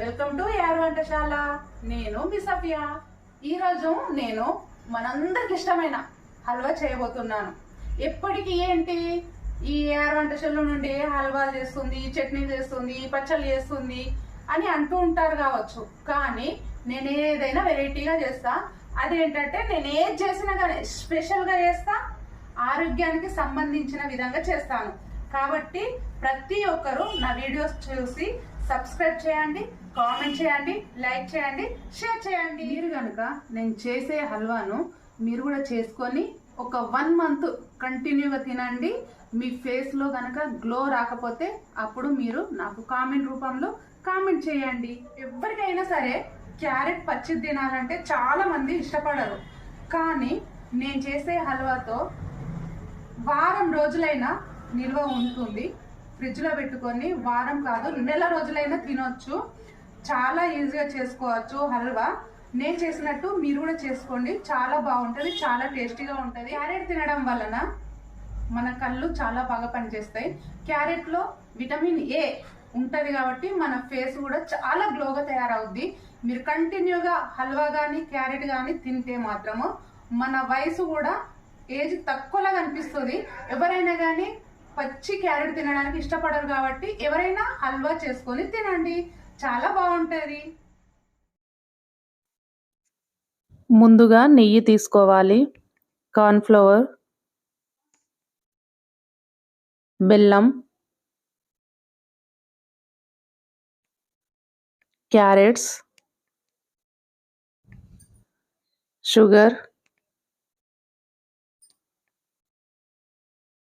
Welcome to యార్ వంటశాల. నేను మీ సఫియా ఈరోజు నేను మనందరికి ఇష్టమైన హల్వా చేయబోతున్నాను. ఎప్పటికీ ఏంటి? ఈ యార్ వంటశాల నుండి హల్వా చేస్తుంది చట్నీ చేస్తుంది పచ్చళ్ళు చేస్తుంది అని అంటూ ఉంటారు కావచ్చు. కానీ నేను ఏదైనా వెరైటీగా చేస్తా. అదేంటంటే నేను ఏది చేసినా కానీ స్పెషల్గా చేస్తా. ఆరోగ్యానికి సంబంధించిన విధంగా చేస్తాను. కాబట్టి ప్రతి ఒక్కరూ నా వీడియోస్ చూసి సబ్స్క్రైబ్ చేయండి. కామెంట్ చేయండి లైక్ చేయండి షేర్ చేయండి. మీరు కనుక నేను చేసే హల్వాను మీరు కూడా చేసుకొని ఒక వన్ మంత్ కంటిన్యూగా తినండి. మీ ఫేస్లో కనుక గ్లో రాకపోతే అప్పుడు మీరు నాకు కామెంట్ రూపంలో కామెంట్ చేయండి. ఎవరికైనా సరే క్యారెట్ పచ్చి తినాలంటే చాలా మంది ఇష్టపడరు. కానీ నేను చేసే హల్వాతో వారం రోజులైనా నిల్వ ఉంటుంది. ఫ్రిడ్జ్లో పెట్టుకొని వారం కాదు నెల రోజులైనా తినొచ్చు. చాలా ఈజీగా చేసుకోవచ్చు. హల్వా నేను చేసినట్టు మీరు కూడా చేసుకోండి. చాలా బాగుంటుంది చాలా టేస్టీగా ఉంటుంది. క్యారెట్ తినడం వలన మన కళ్ళు చాలా బాగా పనిచేస్తాయి. క్యారెట్లో విటమిన్ ఏ ఉంటుంది కాబట్టి మన ఫేస్ కూడా చాలా గ్లోగా తయారవుద్ది. మీరు కంటిన్యూగా హల్వా కానీ క్యారెట్ కానీ తింటే మాత్రము మన వయసు కూడా ఏజ్ తక్కువలా కనిపిస్తుంది ఎవరైనా కానీ పచ్చి క్యారెట్ తినడానికి ఇష్టపడరు కాబట్టి ఎవరైనా హల్వా చేసుకొని తినండి. చాలా బాగుంటుంది. ముందుగా నెయ్యి తీసుకోవాలి. కార్న్ఫ్లవర్ బెల్లం క్యారెట్స్ షుగర్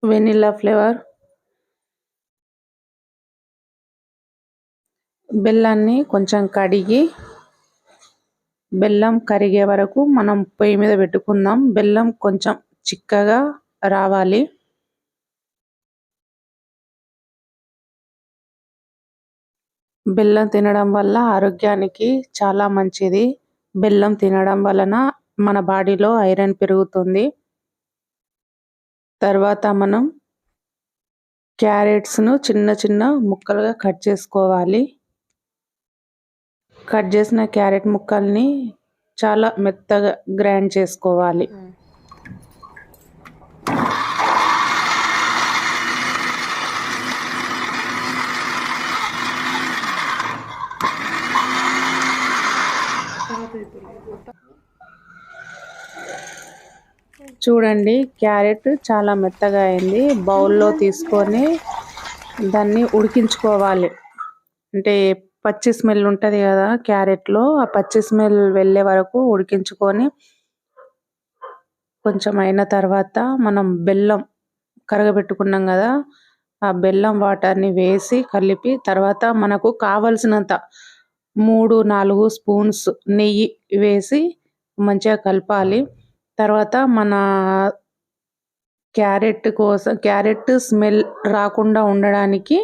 వెనిలా ఫ్లేవర్ బెల్లాన్ని కొంచెం కడిగి బెల్లం కరిగే వరకు మనం పొయ్యి మీద పెట్టుకుందాం. బెల్లం కొంచెం చిక్కగా రావాలి. బెల్లం తినడం వల్ల ఆరోగ్యానికి చాలా మంచిది. బెల్లం తినడం వలన మన బాడీలో ఐరన్ పెరుగుతుంది. తర్వాత మనం క్యారెట్స్ను చిన్న చిన్న ముక్కలుగా కట్ చేసుకోవాలి. కట్ చేసిన క్యారెట్ ముక్కల్ని చాలా మెత్తగా గ్రైండ్ చేసుకోవాలి. చూడండి క్యారెట్ చాలా మెత్తగా అయింది. బౌల్లో తీసుకొని దాన్ని ఉడికించుకోవాలి. అంటే పచ్చి స్మెల్ ఉంటుంది కదా క్యారెట్లో ఆ పచ్చి స్మెల్ వెళ్ళే వరకు ఉడికించుకొని కొంచెం అయిన తర్వాత మనం బెల్లం కరగబెట్టుకున్నాం కదా ఆ బెల్లం వాటర్ని వేసి కలిపి తర్వాత మనకు కావలసినంత మూడు నాలుగు స్పూన్స్ నెయ్యి వేసి మంచిగా కలపాలి. తర్వాత మన క్యారెట్ కోసం క్యారెట్ స్మెల్ రాకుండా ఉండడానికి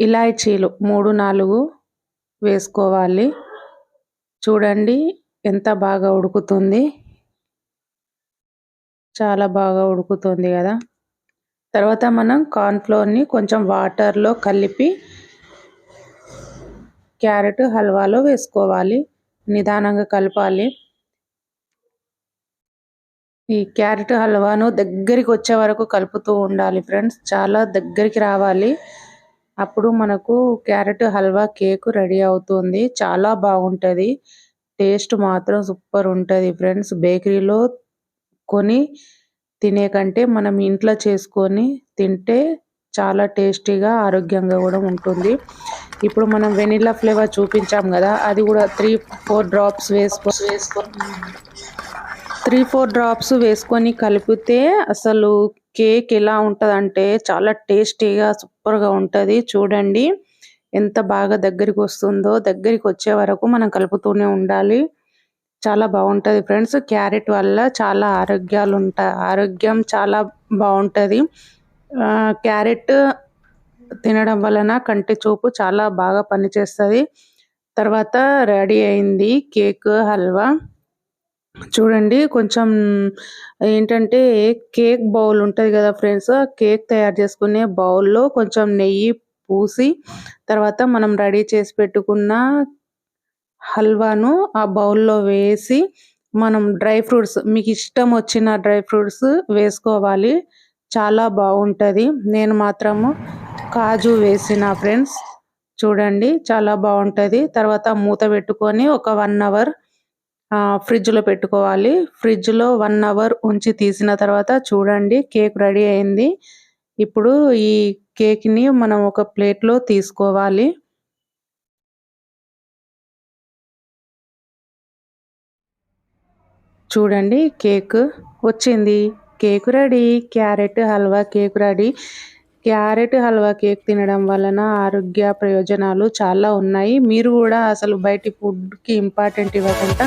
ఇలాచీలు మూడు నాలుగు వేసుకోవాలి. చూడండి ఎంత బాగా ఉడుకుతుంది. చాలా బాగా ఉడుకుతుంది కదా. తర్వాత మనం కార్న్ఫ్లోర్ని కొంచెం వాటర్లో కలిపి క్యారెట్ హల్వాలో వేసుకోవాలి. నిదానంగా కలపాలి. ఈ క్యారెట్ హల్వాను దగ్గరికి వచ్చే వరకు కలుపుతూ ఉండాలి ఫ్రెండ్స్. చాలా దగ్గరికి రావాలి. అప్పుడు మనకు క్యారెట్ హల్వా కేక్ రెడీ అవుతుంది. చాలా బాగుంటుంది. టేస్ట్ మాత్రం సూపర్ ఉంటుంది ఫ్రెండ్స్. బేకరీలో కొని తినే కంటే మనం ఇంట్లో చేసుకొని తింటే చాలా టేస్టీగా ఆరోగ్యంగా కూడా ఉంటుంది. ఇప్పుడు మనం వెనిలా ఫ్లేవర్ చూపించాం కదా అది కూడా త్రీ ఫోర్ డ్రాప్స్ వేసుకో వేసుకో త్రీ ఫోర్ డ్రాప్స్ వేసుకొని కలిపితే అసలు కేక్ ఎలా ఉంటుందంటే చాలా టేస్టీగా సూపర్గా ఉంటుంది. చూడండి ఎంత బాగా దగ్గరికి వస్తుందో దగ్గరికి వచ్చే వరకు మనం కలుపుతూనే ఉండాలి. చాలా బాగుంటుంది ఫ్రెండ్స్. క్యారెట్ వల్ల చాలా ఆరోగ్యాలు ఉంటాయి ఆరోగ్యం చాలా బాగుంటుంది. క్యారెట్ తినడం వలన కంటి చూపు చాలా బాగా పనిచేస్తుంది. తర్వాత రెడీ అయింది కేక్ హల్వా. చూడండి కొంచెం ఏంటంటే కేక్ బౌల్ ఉంటుంది కదా ఫ్రెండ్స్ కేక్ తయారు చేసుకునే బౌల్లో కొంచెం నెయ్యి పూసి తర్వాత మనం రెడీ చేసి పెట్టుకున్న హల్వాను ఆ బౌల్లో వేసి మనం డ్రై ఫ్రూట్స్ మీకు ఇష్టం వచ్చిన డ్రై ఫ్రూట్స్ వేసుకోవాలి. చాలా బాగుంటుంది. నేను మాత్రము కాజు వేసిన ఫ్రెండ్స్ చూడండి చాలా బాగుంటుంది. తర్వాత మూత పెట్టుకొని ఒక వన్ అవర్ ఫ్రిడ్జ్లో పెట్టుకోవాలి. ఫ్రిడ్జ్లో వన్ అవర్ ఉంచి తీసిన తర్వాత చూడండి కేక్ రెడీ అయింది. ఇప్పుడు ఈ కేక్ని మనం ఒక ప్లేట్లో తీసుకోవాలి. చూడండి కేక్ వచ్చింది. Cake ready. Carrot halwa cake ready. Carrot halwa cake తినడం వలన ఆరోగ్య ప్రయోజనాలు చాలా ఉన్నాయి. మీరు కూడా అసలు బయటి ఫుడ్కి ఇంపార్టెంట్ ఇవ్వకుండా